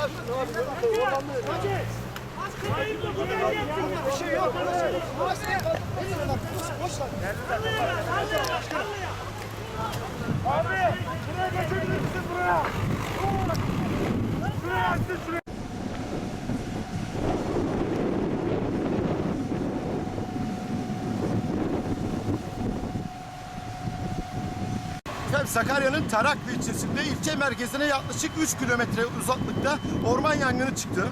Abi, şuraya geçebilir misin buraya? Şuraya açsın şuraya. Sakarya'nın Taraklı ilçesinde ilçe merkezine yaklaşık 3 kilometre uzaklıkta orman yangını çıktı.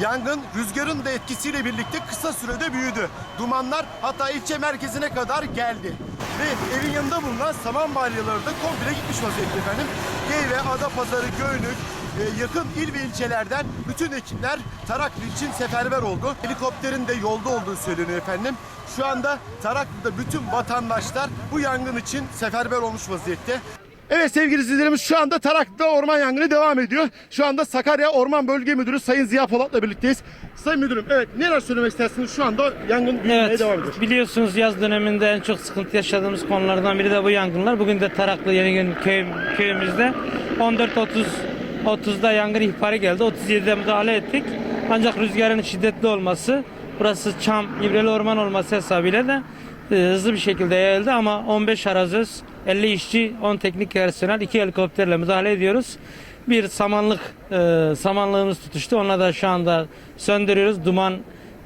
Yangın rüzgarın da etkisiyle birlikte kısa sürede büyüdü. Dumanlar hatta ilçe merkezine kadar geldi. Ve evin yanında bulunan saman balyaları da komple gitmiş vaziyette efendim. Geyve, Adapazarı, Göynük, e, yakın il ve ilçelerden bütün ekipler Taraklı için seferber oldu. Helikopterin de yolda olduğu söyleniyor efendim. Şu anda Taraklı'da bütün vatandaşlar bu yangın için seferber olmuş vaziyette. Evet sevgili izleyicilerimiz şu anda Taraklı'da orman yangını devam ediyor. Şu anda Sakarya Orman Bölge Müdürü Sayın Ziya Polat'la birlikteyiz. Sayın Müdürüm evet neler söylemek istersiniz? Şu anda yangın büyümeye Evet, devam ediyor. biliyorsunuz yaz döneminde en çok sıkıntı yaşadığımız konulardan biri de bu yangınlar. Bugün de Taraklı Yenigün köy, köyümüzde 14.30 30'da yangın ihbarı geldi. 37'de müdahale ettik. Ancak rüzgarın şiddetli olması, burası çam, ibreli orman olması hesabıyla da e, hızlı bir şekilde yayıldı ama 15 arazöz, 50 işçi, 10 teknik personel, 2 helikopterle müdahale ediyoruz. Bir samanlık, e, samanlığımız tutuştu. Onunla da şu anda söndürüyoruz. Duman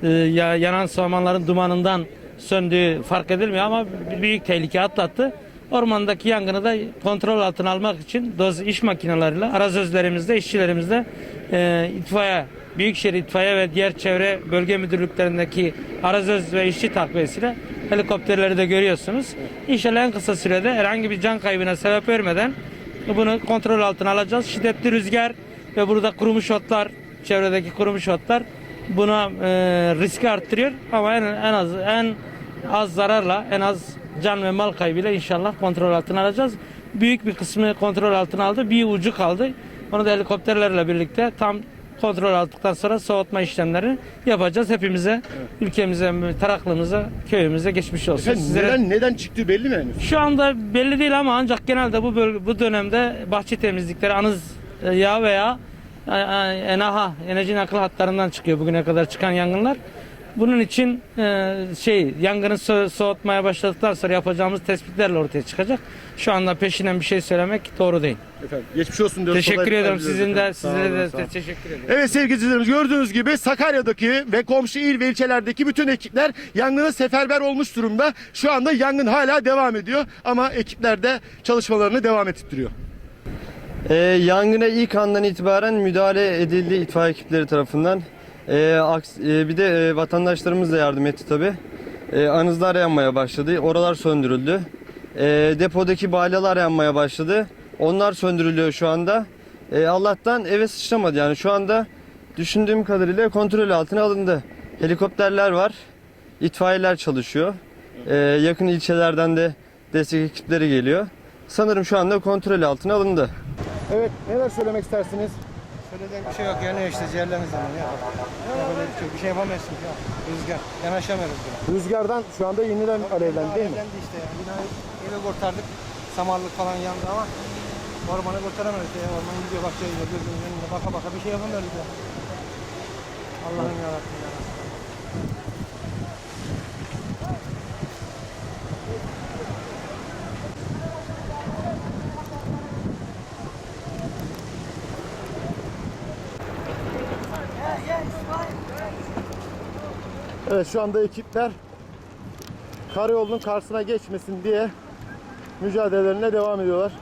e, ya- yanan samanların dumanından söndüğü fark edilmiyor ama büyük tehlike atlattı. Ormandaki yangını da kontrol altına almak için doz iş makineleriyle arazözlerimizde, işçilerimizde e, itfaiye, Büyükşehir İtfaiye ve diğer çevre bölge müdürlüklerindeki arazöz ve işçi takviyesiyle helikopterleri de görüyorsunuz. İnşallah en kısa sürede herhangi bir can kaybına sebep vermeden bunu kontrol altına alacağız. Şiddetli rüzgar ve burada kurumuş otlar, çevredeki kurumuş otlar buna e, riski arttırıyor ama en, en az en az zararla en az can ve mal kaybıyla inşallah kontrol altına alacağız. Büyük bir kısmı kontrol altına aldı. Bir ucu kaldı. Onu da helikopterlerle birlikte tam kontrol aldıktan sonra soğutma işlemlerini yapacağız. Hepimize, ülkemize, taraklımıza, köyümüze geçmiş olsun. Efendim Sizlere- neden, neden çıktığı belli mi henüz? şu anda belli değil ama ancak genelde bu böl- bu dönemde bahçe temizlikleri anız e, yağı veya e, e, enaha enerji nakil hatlarından çıkıyor bugüne kadar çıkan yangınlar. Bunun için e, şey yangını so- soğutmaya başladıktan sonra yapacağımız tespitlerle ortaya çıkacak. Şu anda peşinden bir şey söylemek doğru değil. Efendim geçmiş olsun diyoruz. Teşekkür Kolaylıklar ederim. Sizin de olun, de olun. teşekkür ederim. Evet sevgili izleyicilerimiz gördüğünüz gibi Sakarya'daki ve komşu il ve ilçelerdeki bütün ekipler yangına seferber olmuş durumda. Şu anda yangın hala devam ediyor ama ekipler de çalışmalarını devam ettiriyor. Ee, yangına ilk andan itibaren müdahale edildi itfaiye ekipleri tarafından. Ee, aks- e, bir de e, vatandaşlarımız da yardım etti tabi. anızlar yanmaya başladı. Oralar söndürüldü. Ee, depodaki balyalar yanmaya başladı. Onlar söndürülüyor şu anda. Ee, Allah'tan eve sıçramadı yani şu anda düşündüğüm kadarıyla kontrol altına alındı. Helikopterler var. İtfaiyeler çalışıyor. Ee, yakın ilçelerden de destek ekipleri geliyor. Sanırım şu anda kontrol altına alındı. Evet neler söylemek istersiniz? Söyleyecek bir şey yok yani işte ciğerleriniz zaman ya. Yapacak bir şey, yok. bir şey yapamazsın ya. Rüzgar. Yanaşamıyoruz ya. Rüzgardan şu anda yeniden alevlendi değil mi? Alevlendi işte ya. Binayı eve kurtardık. Samarlık falan yandı ama ormanı kurtaramıyoruz ya. Orman gidiyor bakıyor ya gözümün önünde baka baka bir şey yapamıyoruz ya. Allah'ım yarabbim ya. Evet şu anda ekipler karayolunun karşısına geçmesin diye mücadelelerine devam ediyorlar.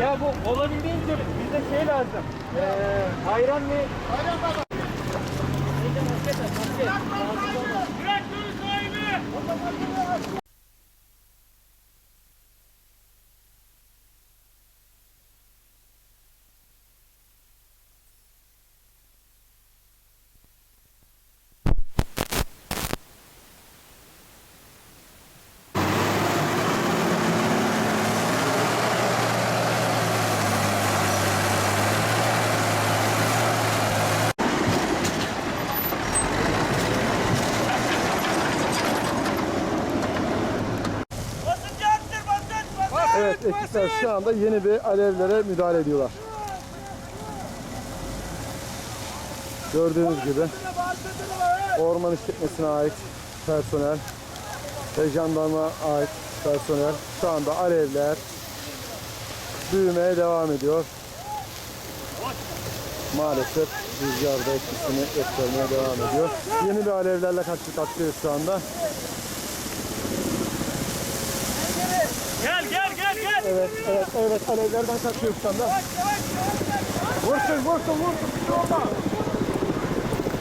Ya bu olabildiğince bize şey lazım. Ee, ayran ve ekipler şu anda yeni bir alevlere müdahale ediyorlar. Gördüğünüz gibi orman işletmesine ait personel ve jandarma ait personel şu anda alevler büyümeye devam ediyor. Maalesef rüzgarda etkisini göstermeye devam ediyor. Yeni bir alevlerle karşı karşıyayız şu anda. Gel gel. Evet, evet, evet. Alevlerden kaçıyoruz şu anda. Vursun, vursun, vursun. Bir şey olmaz.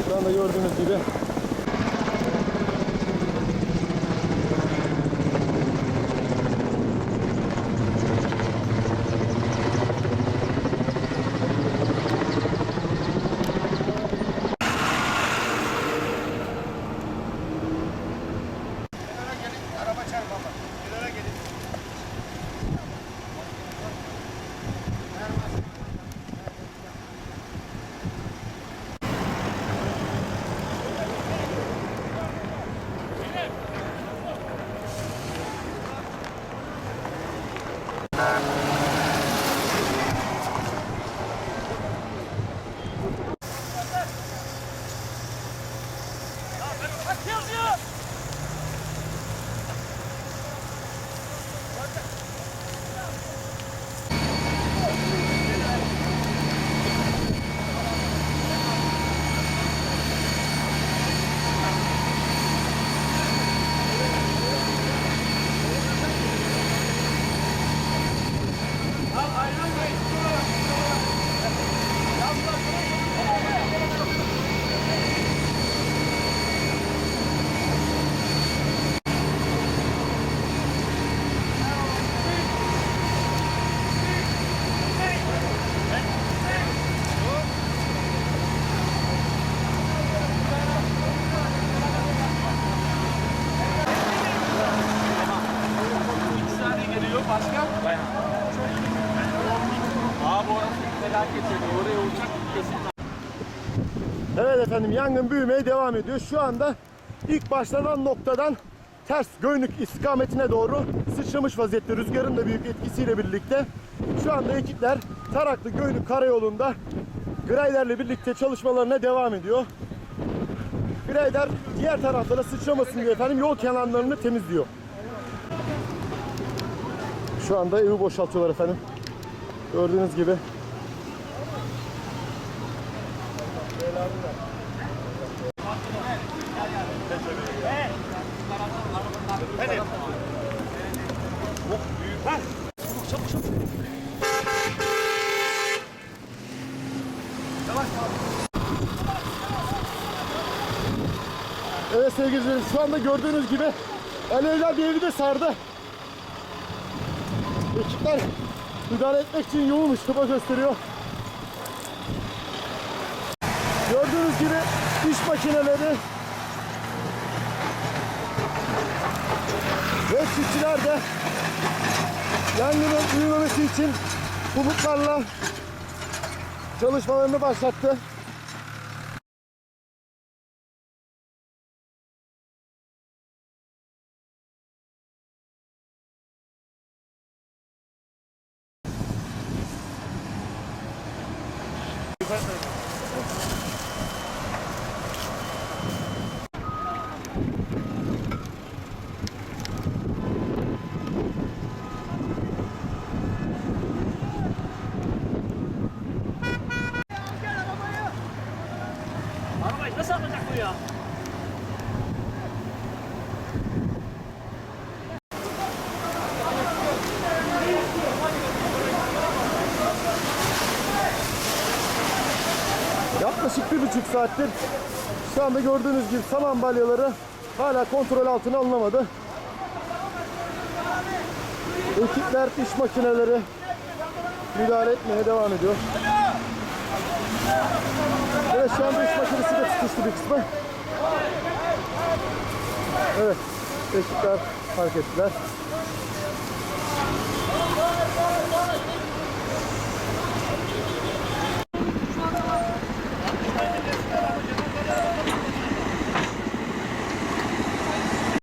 Şu anda gördüğünüz gibi ครับ Evet efendim yangın büyümeye devam ediyor. Şu anda ilk başlanan noktadan ters Göynük istikametine doğru sıçramış vaziyette rüzgarın da büyük etkisiyle birlikte. Şu anda ekipler Taraklı Göynük karayolunda greylerle birlikte çalışmalarına devam ediyor. Greyler diğer taraflara sıçramasın diye efendim yol kenarlarını temizliyor. Şu anda evi boşaltıyorlar efendim. Gördüğünüz gibi. Evet sevgili izleyiciler şu anda gördüğünüz gibi alevler bir evi de sardı. Ekipler müdahale etmek için yoğunmuş tıba gösteriyor. Gördüğünüz gibi iş makineleri ve çiftçiler de yangının büyümemesi için bulutlarla çalışmalarını başlattı. Yaklaşık bir buçuk saattir şu anda gördüğünüz gibi saman balyaları hala kontrol altına alınamadı. Ekipler, iş makineleri müdahale etmeye devam ediyor. Evet şu anda iş makinesi de tutuştu bir kısmı. Evet, ekipler fark ettiler.